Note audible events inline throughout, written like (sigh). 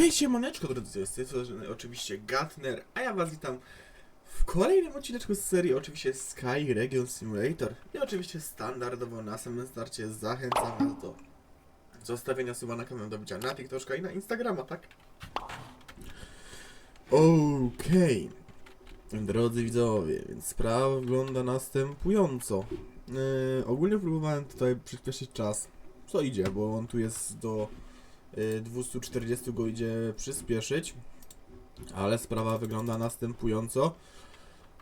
Hej, siemaneczko drodzy, z tej oczywiście Gatner, a ja was witam w kolejnym odcineczku z serii oczywiście Sky Region Simulator i oczywiście standardowo na samym starcie zachęcam was do zostawienia suba na kanał do bicia na TikToka i na Instagrama, tak? Okej, drodzy widzowie, więc sprawa wygląda następująco. Yy, ogólnie próbowałem tutaj przyspieszyć czas, co idzie, bo on tu jest do 240 go idzie przyspieszyć, ale sprawa wygląda następująco,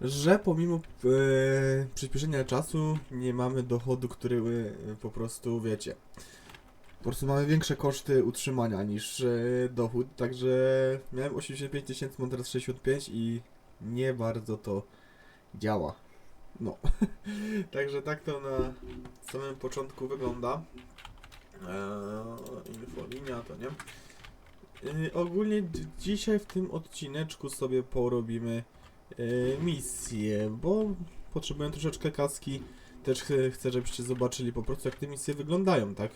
że pomimo y, przyspieszenia czasu nie mamy dochodu, który y, po prostu wiecie. Po prostu mamy większe koszty utrzymania niż y, dochód, także miałem 85 tysięcy, mam teraz 65 i nie bardzo to działa. No. (laughs) Także tak to na samym początku wygląda. Eee, infolinia to nie. Yy, ogólnie dzisiaj w tym odcineczku sobie porobimy yy, misję, bo potrzebuję troszeczkę kaski. Też ch- chcę, żebyście zobaczyli po prostu jak te misje wyglądają, tak?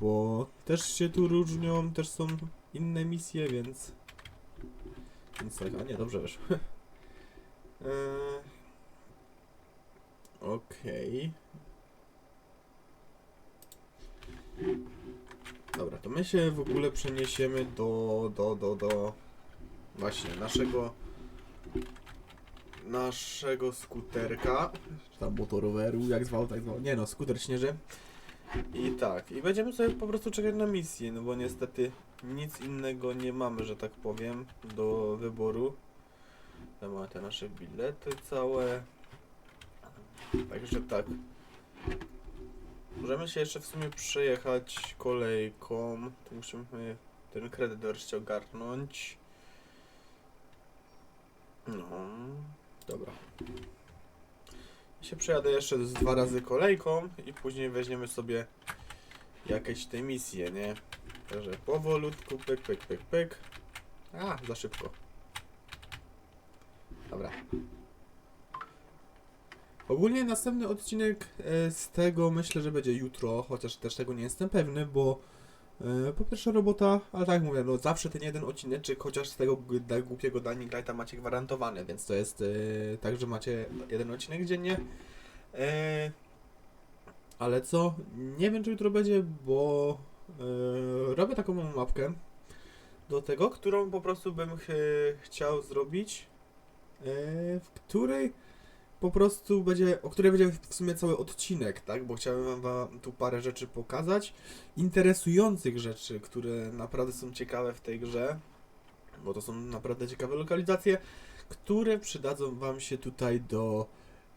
Bo też się tu różnią, też są inne misje, więc... Więc tak, a nie, dobrze wiesz. (laughs) eee, Okej. Dobra, to my się w ogóle przeniesiemy do, do, do, do właśnie naszego naszego skuterka, czy tam motoroweru, jak zwał, tak zwał, nie no, skuter śnieży. I tak, i będziemy sobie po prostu czekać na misję, no bo niestety nic innego nie mamy, że tak powiem, do wyboru. Tam mamy te nasze bilety całe. Także tak. Możemy się jeszcze w sumie przejechać kolejką. Tu musimy ten kredyt wreszcie ogarnąć. No, dobra. I się przejadę jeszcze z dwa razy kolejką i później weźmiemy sobie jakieś te misje, nie? Także powolutku, pyk, pyk, pyk, pyk. A, za szybko. Dobra. Ogólnie następny odcinek e, z tego myślę, że będzie jutro, chociaż też tego nie jestem pewny, bo e, po pierwsze robota, ale tak mówię, no zawsze ten jeden odcineczek, chociaż z tego głupiego Dying Lighta macie gwarantowany, więc to jest e, tak, że macie jeden odcinek dziennie. Ale co? Nie wiem, czy jutro będzie, bo robię taką mapkę do tego, którą po prostu bym ch chciał zrobić, w której po prostu będzie, o której będzie w sumie cały odcinek, tak? Bo chciałem wam, tu parę rzeczy pokazać, interesujących rzeczy, które naprawdę są ciekawe w tej grze, bo to są naprawdę ciekawe lokalizacje, które przydadzą wam się tutaj do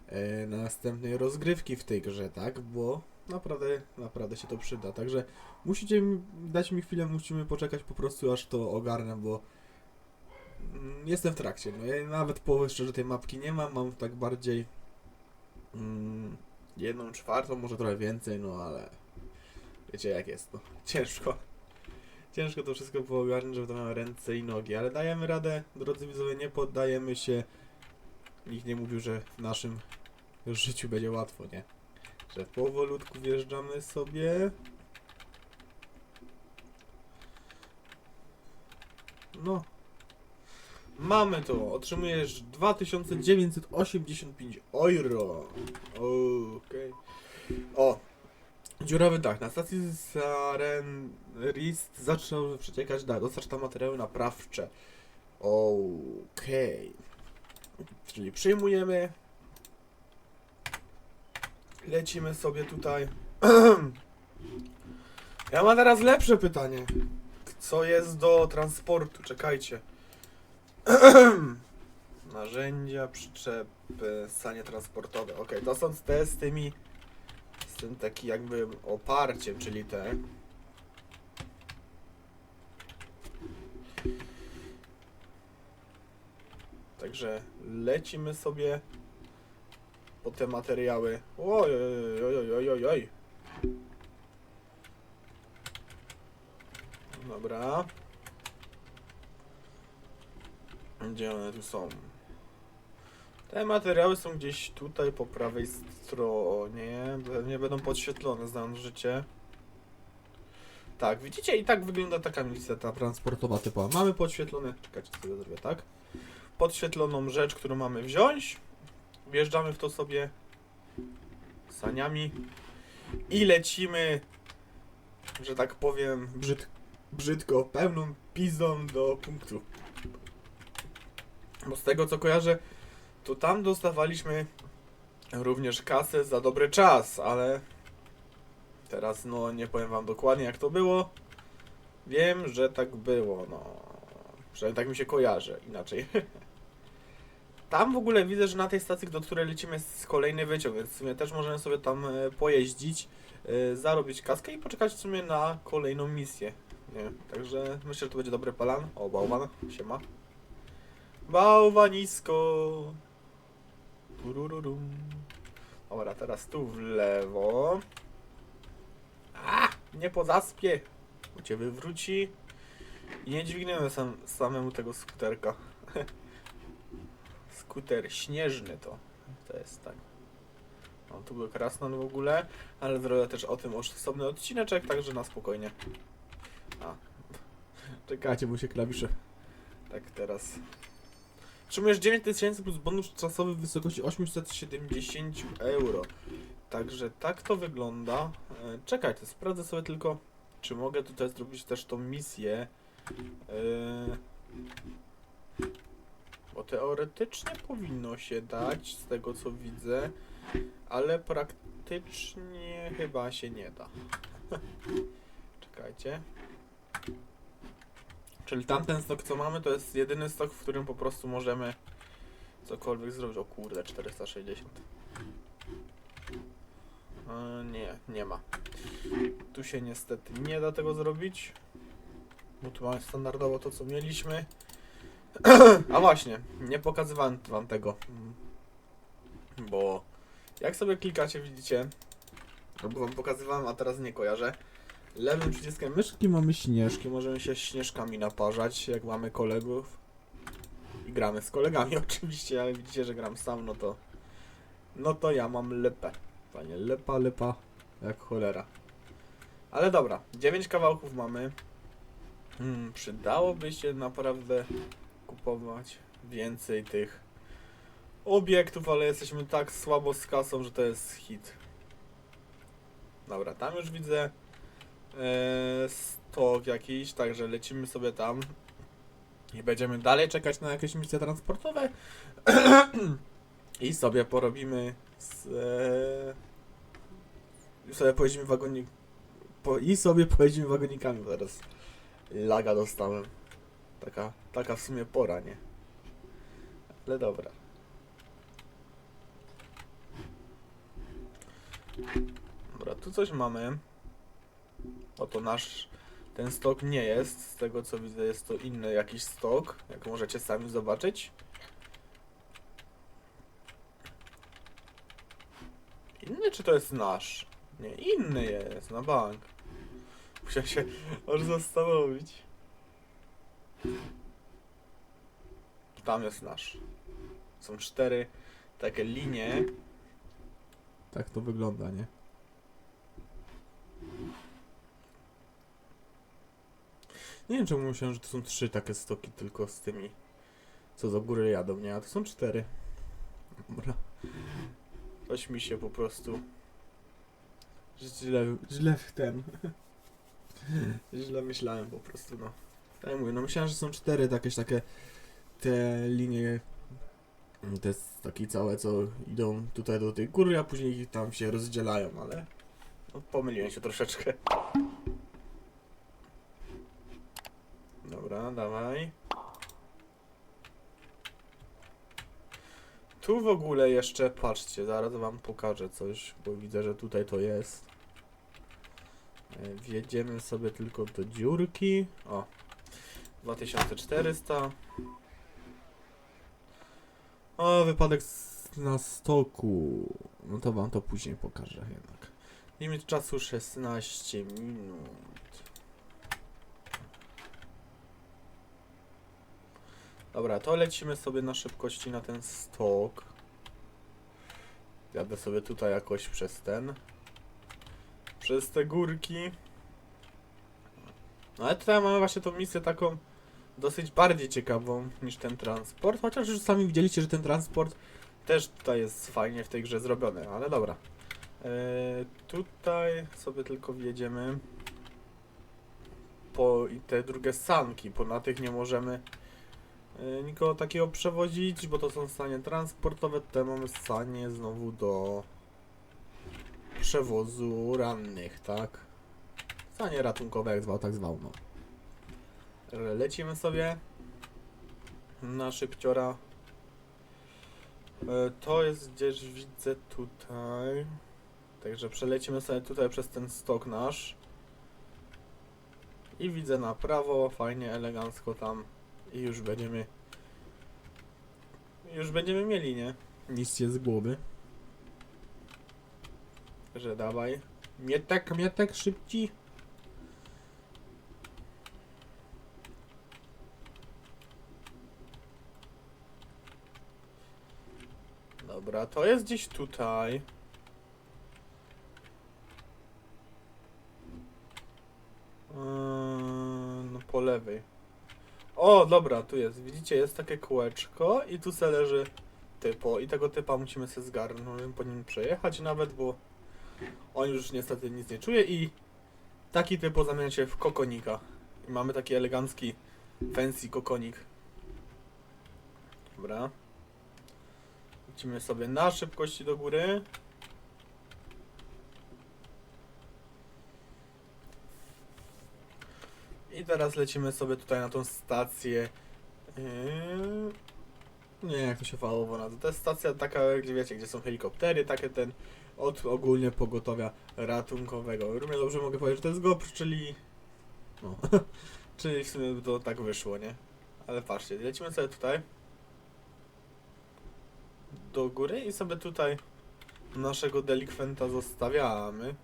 e, następnej rozgrywki w tej grze, tak? Bo naprawdę, naprawdę się to przyda. Także musicie dać mi chwilę, musimy poczekać po prostu aż to ogarnę, bo jestem w trakcie. No ja nawet połowy szczerze tej mapki nie mam, mam tak bardziej mm, jedną czwartą, może trochę więcej, no ale wiecie jak jest, no (laughs) ciężko. Ciężko to wszystko poogarnąć, żeby to miało ręce i nogi, ale dajemy radę, drodzy widzowie, nie poddajemy się. Nikt nie mówił, że w naszym życiu będzie łatwo, nie? Że powolutku wjeżdżamy sobie. No, Mamy to. Otrzymujesz 2985 euro. Okej. O. Dziurawy dach. Na stacji Sarenrist zaczął przeciekać dach. Dostarcz tam materiały naprawcze. Okej. Czyli przyjmujemy. Lecimy sobie tutaj. (clears throat) ja mam teraz lepsze pytanie. Co jest do transportu? Czekajcie. (clears throat) Narzędzia, przyczepy, sanie transportowe. Ok, to są te z tymi. Z tym taki jakby oparciem, czyli te. Także lecimy sobie po te materiały. Oj, oj, oj, oj, oj, oj. Dobra. Gdzie one tu są? Te materiały są gdzieś tutaj po prawej stronie. Nie będą podświetlone, znam życie. Tak, widzicie, i tak wygląda taka misja ta transportowa typowa. Mamy podświetlone, czekajcie, sobie zrobię tak. Podświetloną rzecz, którą mamy wziąć. Wjeżdżamy w to sobie saniami i lecimy, że tak powiem, brzyd, brzydko, pełną pizdą do punktu. Bo z tego co kojarzę, to tam dostawaliśmy również kasę za dobry czas, ale teraz no nie powiem wam dokładnie jak to było. Wiem, że tak było, no. Przynajmniej tak mi się kojarzy, inaczej. (laughs) Tam w ogóle widzę, że na tej stacji, do której lecimy jest kolejny wyciąg, więc w sumie też możemy sobie tam e, pojeździć, e, zarobić kaskę i poczekać w sumie na kolejną misję. Nie, także myślę, że to będzie dobry plan. O, bałwan, siema. Bałwanisko. Turururum. Dobra, teraz tu w lewo. A, nie po zaspie. Bo cię wywróci. I nie dźwigniemy sam, samemu tego skuterka. (laughs) Skuter śnieżny to. To jest tak. No, tu był krasnal w ogóle, ale zrobię też o tym osobny odcineczek, także na spokojnie. A. (laughs) Czekajcie, bo się klawisze. Tak, teraz. Otrzymujesz 9000 plus bonus czasowy w wysokości 870 euro. Także tak to wygląda. E, Czekajcie, sprawdzę sobie tylko, czy mogę tutaj zrobić też tą misję. E, Bo teoretycznie powinno się dać, z tego co widzę, ale praktycznie chyba się nie da. (laughs) Czekajcie. Czyli tamten stok co mamy to jest jedyny stok, w którym po prostu możemy cokolwiek zrobić. O kurde, 460. E, nie, nie ma. Tu się niestety nie da tego zrobić. Bo tu mamy standardowo to co mieliśmy. (clears throat) A właśnie, nie pokazywałem wam tego. Bo jak sobie klikacie, widzicie, albo wam pokazywałem, a teraz nie kojarzę. Lewym przyciskiem myszki mamy śnieżki, możemy się śnieżkami naparzać, jak mamy kolegów. I gramy z kolegami (laughs) oczywiście, ale widzicie, że gram sam, no to... No to ja mam lepę. Panie, lepa, lepa, jak cholera. Ale dobra, 9 kawałków mamy. Hmm, przydałoby się naprawdę kupować więcej tych obiektów, ale jesteśmy tak słabo z kasą, że to jest hit. Dobra, tam już widzę stok jakiś, także lecimy sobie tam i będziemy dalej czekać na jakieś misje transportowe (clears throat) i sobie porobimy z, e, sobie pojedziemy wagonik po, i sobie pojedziemy wagonikami zaraz laga dostałem taka, taka w sumie pora, nie? Ale dobra. Dobra, tu coś mamy. Oto nasz ten stok nie jest. Z tego co widzę jest to inny jakiś stok, jak możecie sami zobaczyć. Inny czy to jest nasz? Nie, inny jest, na bank. Musiałem się (laughs) aż zastanowić. Tam jest nasz. Są cztery takie linie. Tak to wygląda, nie? Nie wiem czemu myślałem, że to są trzy takie stoki tylko z tymi co do góry jadą, nie? A to są cztery. Dobra. Coś mi się po prostu źle, źle w ten. (laughs) źle myślałem po prostu, no. Tak jak mówię, no myślałem, że są cztery jakieś takie te linie te takie całe, co idą tutaj do tej góry, a później tam się rozdzielają, ale no, pomyliłem się troszeczkę. Dobra, dawaj. Tu w ogóle jeszcze, patrzcie, zaraz wam pokażę coś, bo widzę, że tutaj to jest. E, Wjedziemy sobie tylko do dziurki. O, 2400. O, wypadek na stoku. No to wam to później pokażę jednak. Limit czasu 16 minut. Dobra, to lecimy sobie na szybkości na ten stok. Jadę sobie tutaj jakoś przez ten. Przez te górki. No ale tutaj mamy właśnie tą misję taką dosyć bardziej ciekawą niż ten transport, chociaż już sami widzieliście, że ten transport też tutaj jest fajnie w tej grze zrobiony, ale dobra. Eee, tutaj sobie tylko wjedziemy po te drugie sanki, bo na tych nie możemy e, nikogo takiego przewozić, bo to są stanie transportowe, tutaj mamy stanie znowu do przewozu rannych, tak? Stanie ratunkowe, jak zwał, tak zwał, no. Lecimy sobie na szybciora. E, To jest gdzieś widzę tutaj. Także przelecimy sobie tutaj przez ten stok nasz. I widzę na prawo, fajnie, elegancko tam. I już będziemy. Już będziemy mieli, nie? Nic się z głowy. Że dawaj. Mietek, mietek, szybci. Dobra, to jest gdzieś tutaj. Eee, No po lewej. O, dobra, tu jest. Widzicie, jest takie kółeczko i tu se leży typo. I tego typa musimy sobie zgarnąć, po nim przejechać nawet, bo on już niestety nic nie czuje i taki typo zamienia się w kokonika. I mamy taki elegancki, fancy kokonik. Dobra. Lecimy sobie na szybkości do góry. I teraz lecimy sobie tutaj na tą stację. Yy... Nie, jak to się fałowo nazywa. To jest stacja taka, gdzie wiecie, gdzie są helikoptery, takie ten od ogólnie pogotowia ratunkowego. Równie dobrze mogę powiedzieć, że to jest GOPR, czyli... No, (laughs) czyli w sumie to tak wyszło, nie? Ale patrzcie, lecimy sobie tutaj do góry i sobie tutaj naszego delikwenta zostawiamy.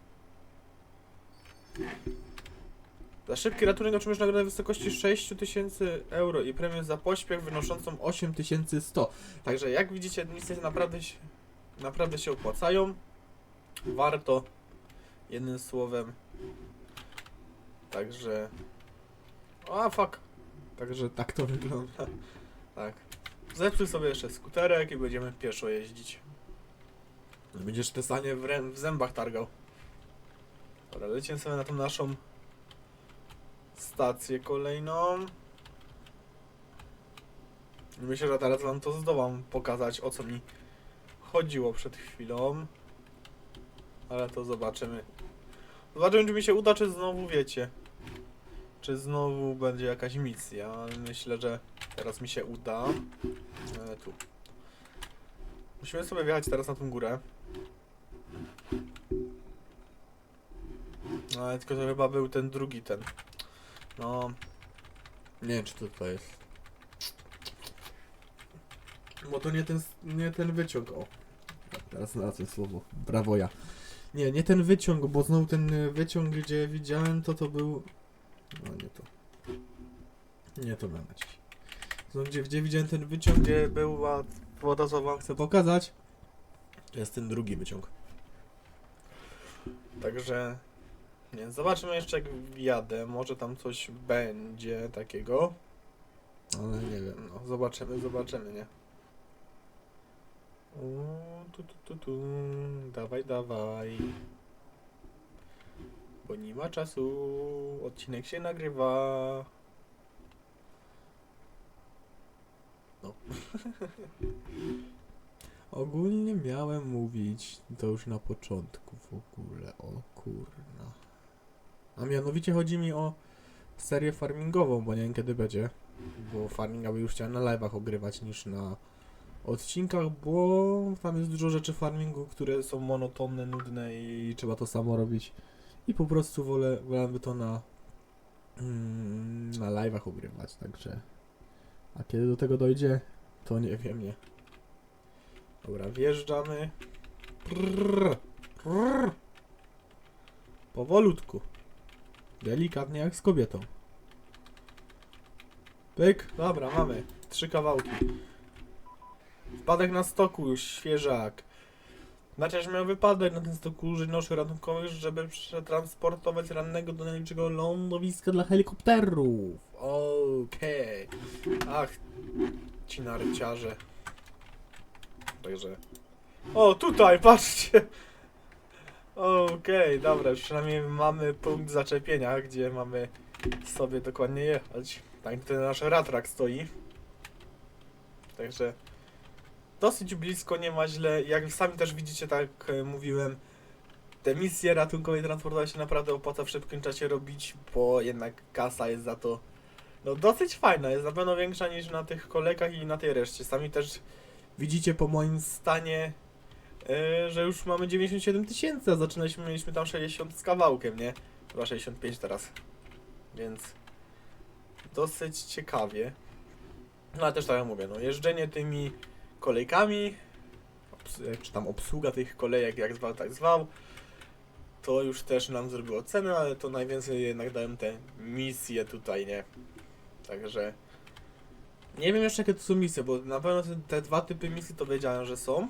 Za szybki ratunek otrzymujesz nagrodę w wysokości 6000 euro i premię za pośpiech wynoszącą 8100. Także jak widzicie, misje naprawdę się, naprawdę się opłacają. Warto. Jednym słowem. Także... A, fuck. Także tak to wygląda. Tak. Zepsuj sobie jeszcze skuterek i będziemy pieszo jeździć. Będziesz te sanie w, w zębach targał. Dobra, lecimy sobie na tą naszą stację kolejną. Myślę, że teraz wam to zdołam pokazać, o co mi chodziło przed chwilą. Ale to zobaczymy. Zobaczymy, czy mi się uda, czy znowu wiecie. Czy znowu będzie jakaś misja. ale Myślę, że teraz mi się uda. E, tu. Musimy sobie wjechać teraz na tą górę. No, ale tylko to chyba był ten drugi ten. No. Nie wiem, czy to jest. Bo to nie ten, nie ten wyciąg. O. Teraz znalazłem słowo. Brawo ja. Nie, nie ten wyciąg, bo znowu ten y, wyciąg, gdzie widziałem, to to był... No nie to. Nie to mamy dziś. Znowu gdzie, gdzie widziałem ten wyciąg, gdzie była woda, co wam chcę pokazać. To jest ten drugi wyciąg. Także... Nie, zobaczymy jeszcze jak wjadę, może tam coś będzie takiego. Ale nie wiem, no zobaczymy, zobaczymy, nie? U, tu, tu, tu, tu. Dawaj, dawaj. Bo nie ma czasu. Odcinek się nagrywa. No. (laughs) Ogólnie miałem mówić to już na początku w ogóle. O kurna. A mianowicie chodzi mi o serię farmingową, bo nie wiem kiedy będzie. Bo farminga by już chciałem na live'ach ogrywać niż na odcinkach, bo tam jest dużo rzeczy farmingu, które są monotonne, nudne i trzeba to samo robić. I po prostu wolę, wolę to na, mm, na live'ach ogrywać, także. A kiedy do tego dojdzie, to nie wiem, nie. Dobra, wjeżdżamy. Prrr, prrr. Powolutku. Delikatnie jak z kobietą. Pyk, dobra, mamy. Trzy kawałki. Wpadek na stoku świeżak. Narciarz miał wypadek na ten stok użyć noszy ratunkowych, żeby przetransportować rannego do najbliższego lądowiska dla helikopterów. Okej. Ach, ci narciarze. Także... O, tutaj, patrzcie! Okej, dobra, przynajmniej mamy punkt zaczepienia, gdzie mamy sobie dokładnie jechać. Tak, ten nasz ratrak stoi. Także dosyć blisko, nie ma źle. Jak sami też widzicie, tak e, mówiłem, te misje ratunkowe i transportowe się naprawdę opłaca w szybkim czasie robić, bo jednak kasa jest za to no dosyć fajna, jest na pewno większa niż na tych kolejkach i na tej reszcie. Sami też widzicie po moim stanie, e, że już mamy 97 tysięcy, a zaczynaliśmy, mieliśmy tam 60 z kawałkiem, nie? Chyba 65 teraz. Więc dosyć ciekawie. No ale też tak jak mówię, no jeżdżenie tymi kolejkami, obs- czy tam obsługa tych kolejek, jak zwał, tak zwał, to już też nam zrobiło cenę, ale to najwięcej jednak dałem te misje tutaj, nie? Także nie wiem jeszcze jakie to są misje, bo na pewno te, te dwa typy misji to wiedziałem, że są,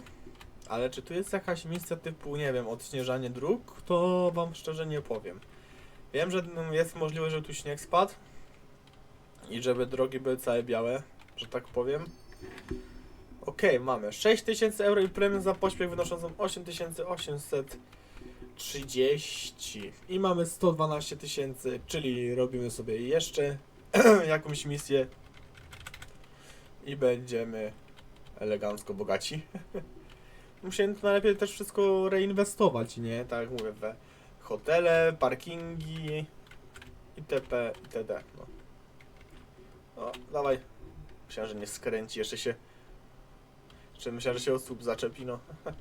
ale czy tu jest jakaś misja typu, nie wiem, odśnieżanie dróg, to wam szczerze nie powiem. Wiem, że no, jest możliwość, że tu śnieg spadł i żeby drogi były całe białe, że tak powiem. Okej, mamy 6000 euro i premię za pośpiech wynoszącą 8830 i mamy 112 tysięcy, czyli robimy sobie jeszcze (clears throat) jakąś misję i będziemy elegancko bogaci. (laughs) Musimy to najlepiej też wszystko reinwestować, nie? Tak jak mówię, we hotele, parkingi itp. itd. No. O, dawaj. Myślałem, że nie skręci, jeszcze się... Jeszcze myślałem, że się od słup zaczepi, no. (laughs)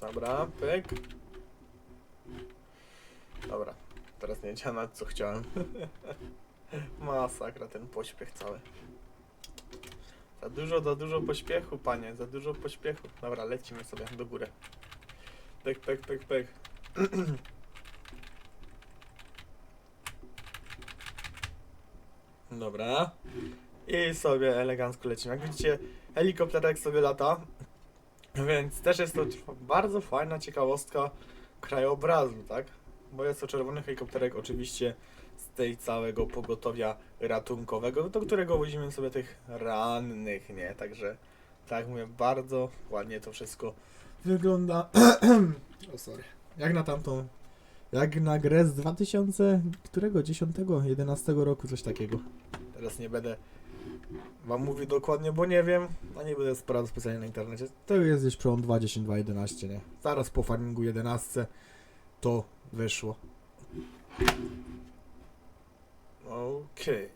Dobra, pyk. Dobra, teraz nie działa co chciałem. (laughs) Masakra, ten pośpiech cały. Za dużo, za dużo pośpiechu, panie, za dużo pośpiechu. Dobra, lecimy sobie do góry. Pyk, pyk, pyk, pyk. (clears throat) Dobra. I sobie elegancko lecimy. Jak widzicie, helikopterek sobie lata. Więc też jest to bardzo fajna ciekawostka krajobrazu, tak? Bo jest to czerwony helikopterek oczywiście tej całego pogotowia ratunkowego, do którego wozimy sobie tych rannych, nie? Także, tak mówię, bardzo ładnie to wszystko wygląda. (clears throat) o, sorry. Jak na tamtą, jak na grę z 2000, którego? 10, 11 roku, coś takiego. Teraz nie będę wam mówił dokładnie, bo nie wiem, a nie będę sprawdzał specjalnie na internecie. To jest gdzieś przełom 2.10, 2.11, nie? Zaraz po farmingu 11 to wyszło. Okej.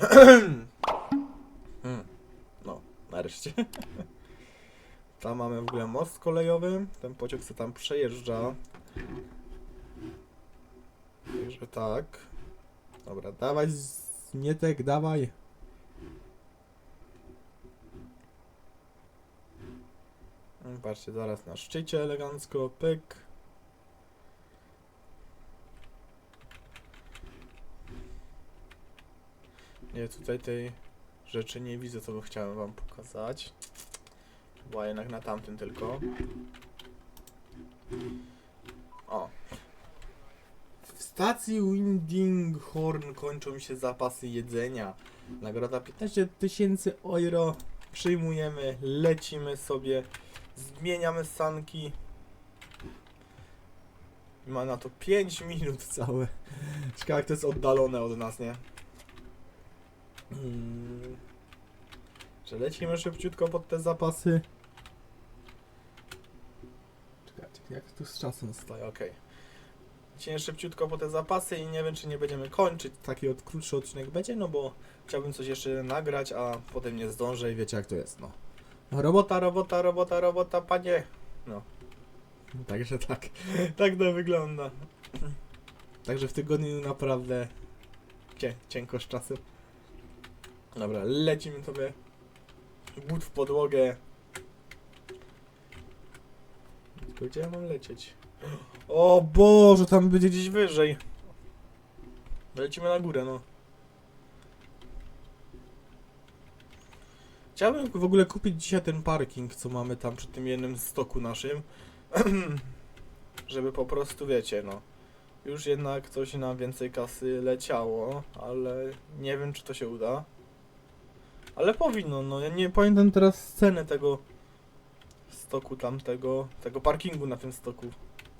(clears throat) Hmm. No, nareszcie. (laughs) Tam mamy w ogóle most kolejowy. Ten pociąg co tam przejeżdża. Także tak. Dobra, dawaj Mietek, dawaj. Patrzcie, zaraz na szczycie elegancko, pyk. Nie, tutaj tej rzeczy nie widzę, co chciałem wam pokazać. Była jednak na tamtym tylko. O. W stacji Windinghorn kończą się zapasy jedzenia. Nagroda 15 tysięcy euro. Przyjmujemy, lecimy sobie, zmieniamy sanki. Ma na to 5 minut całe. Ciekawe jak to jest oddalone od nas, nie? Hmm. Czy lecimy szybciutko pod te zapasy? Czekajcie, jak tu z czasem stoję, okej. Lecimy szybciutko po te zapasy i nie wiem, czy nie będziemy kończyć. Taki od, krótszy odcinek będzie, no bo chciałbym coś jeszcze nagrać, a potem nie zdążę i wiecie jak to jest, no. Robota, robota, robota, robota, panie. No. Także tak. (laughs) tak to wygląda. Także w tygodniu naprawdę cie, cienko z czasem. Dobra, lecimy sobie. But w podłogę. Gdzie ja mam lecieć? O Boże, tam będzie gdzieś wyżej. Lecimy na górę, no. Chciałbym w ogóle kupić dzisiaj ten parking, co mamy tam przy tym jednym stoku naszym. (clears throat) Żeby po prostu, wiecie, no. Już jednak coś na więcej kasy leciało, ale nie wiem, czy to się uda. Ale powinno, no. Ja nie pamiętam teraz ceny tego stoku tamtego, tego parkingu na tym stoku.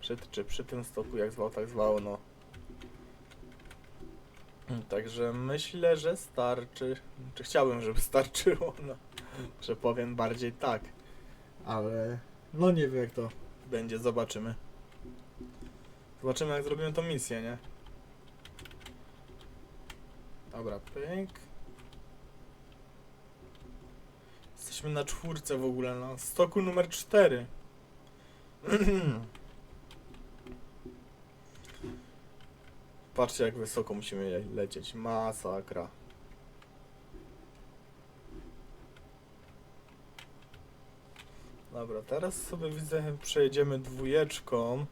Czy, czy przy tym stoku, jak zwał, tak zwało, no. Także myślę, że starczy. Czy chciałbym, żeby (laughs) starczyło, no. Że powiem bardziej tak. Ale no nie wiem jak to będzie, zobaczymy. Zobaczymy jak zrobimy tą misję, nie? Dobra, pyk. Jesteśmy na czwórce w ogóle, na stoku numer 4. (clears throat) Patrzcie jak wysoko musimy le lecieć. Masakra. Dobra, teraz sobie widzę, przejedziemy dwójeczką.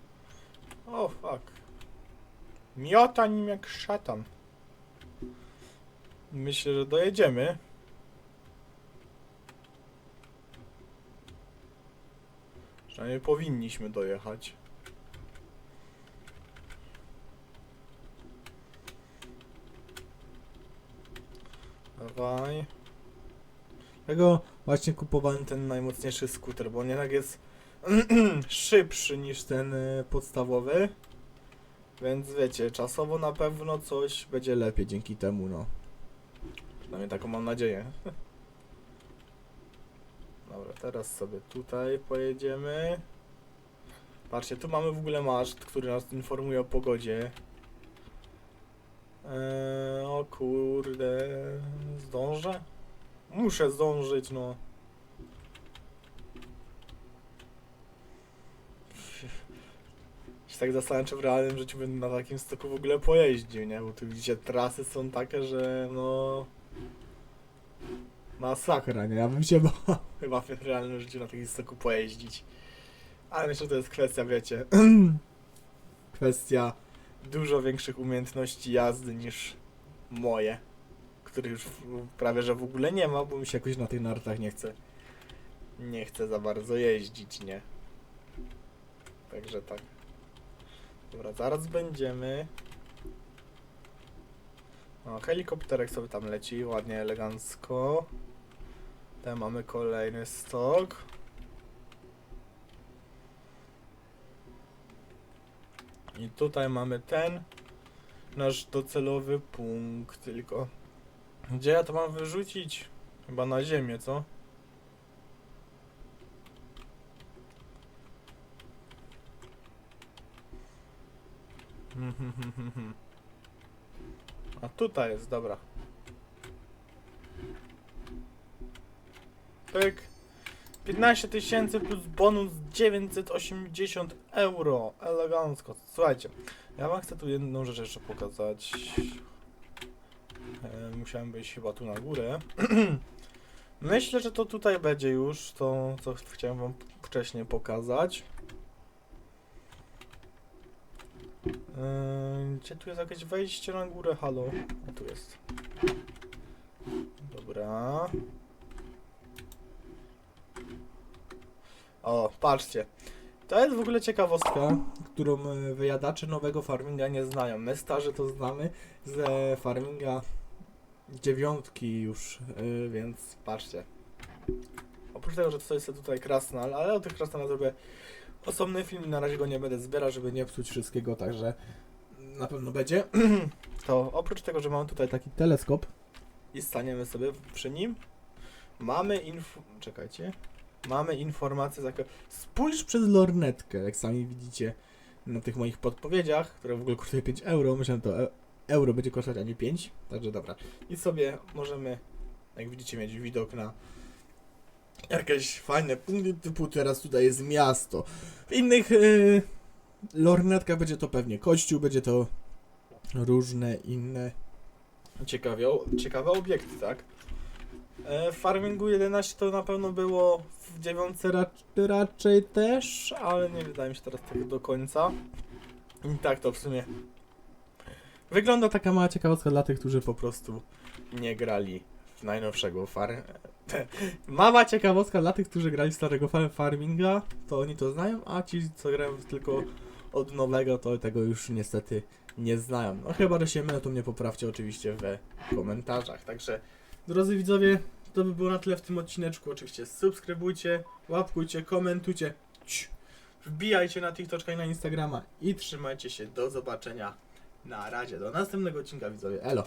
O, fuck. Miota nim jak szatan. Myślę, że dojedziemy. Przynajmniej powinniśmy dojechać. Dawaj. Dlatego właśnie kupowałem ten najmocniejszy skuter, bo on jednak jest (clears throat) szybszy niż ten y, podstawowy. Więc wiecie, czasowo na pewno coś będzie lepiej dzięki temu, no. Przynajmniej taką mam nadzieję. (laughs) Dobra, teraz sobie tutaj pojedziemy. Patrzcie, tu mamy w ogóle maszt, który nas informuje o pogodzie. Eee, o kurde, zdążę? Muszę zdążyć, no. Się tak zastanawiam, czy w realnym życiu będę na takim stoku w ogóle pojeździł, nie? Bo tu widzicie, trasy są takie, że no... Masakra, nie? Ja bym się (laughs) bał chyba w realnym życiu na takim stoku pojeździć. Ale myślę, że to jest kwestia, wiecie... (clears throat) kwestia dużo większych umiejętności jazdy niż moje, których już prawie że w ogóle nie ma, bo mi się jakoś na tych nartach nie chce nie chce za bardzo jeździć, nie? Także tak. Dobra, zaraz będziemy. O, helikopterek sobie tam leci, ładnie, elegancko. Tam mamy kolejny stok. I tutaj mamy ten nasz docelowy punkt, tylko gdzie ja to mam wyrzucić? Chyba na ziemię, co? (laughs) A tutaj jest, dobra. Pyk. 15 tysięcy plus bonus 980 euro. Elegancko. Słuchajcie, ja wam chcę tu jedną rzecz jeszcze pokazać. E, musiałem być chyba tu na górę. (clears throat) Myślę, że to tutaj będzie już to, co chciałem wam wcześniej pokazać. E, gdzie tu jest jakieś wejście na górę? Halo? A tu jest. Dobra. O, patrzcie. To jest w ogóle ciekawostka, którą e, wyjadacze nowego farminga nie znają. My starzy to znamy ze farminga dziewiątki już, yy, więc patrzcie. Oprócz tego, że to jest tutaj krasnal, ale o tych krasnalach zrobię osobny film na razie go nie będę zbierał, żeby nie psuć wszystkiego, także na pewno będzie. (clears throat) To oprócz tego, że mamy tutaj taki teleskop i staniemy sobie przy nim, mamy inf... czekajcie. Mamy informację taką. Spójrz przez lornetkę, jak sami widzicie na tych moich podpowiedziach, które w ogóle kosztuje 5 euro. Myślałem, że to e euro będzie kosztować, a nie 5. Także dobra. I sobie możemy, jak widzicie, mieć widok na jakieś fajne punkty, typu teraz tutaj jest miasto. W innych yy, lornetkach będzie to pewnie kościół, będzie to różne inne ciekawe, ciekawe obiekty, tak? E, W Farmingu 11 to na pewno było w 9 rac raczej też, ale nie wydaje mi się teraz tak do końca. I tak to w sumie wygląda taka mała ciekawostka dla tych, którzy po prostu nie grali najnowszego far... (laughs) Mała ciekawostka dla tych, którzy grali starego far farminga, to oni to znają, a ci, co grają tylko od nowego, to tego już niestety nie znają. No chyba, że się mylę, to mnie poprawcie oczywiście we komentarzach. Także, drodzy widzowie, to by było na tyle w tym odcineczku. Oczywiście subskrybujcie, łapkujcie, komentujcie, wbijajcie na TikToka i na Instagrama i trzymajcie się. Do zobaczenia na razie. Do następnego odcinka widzowie. Elo.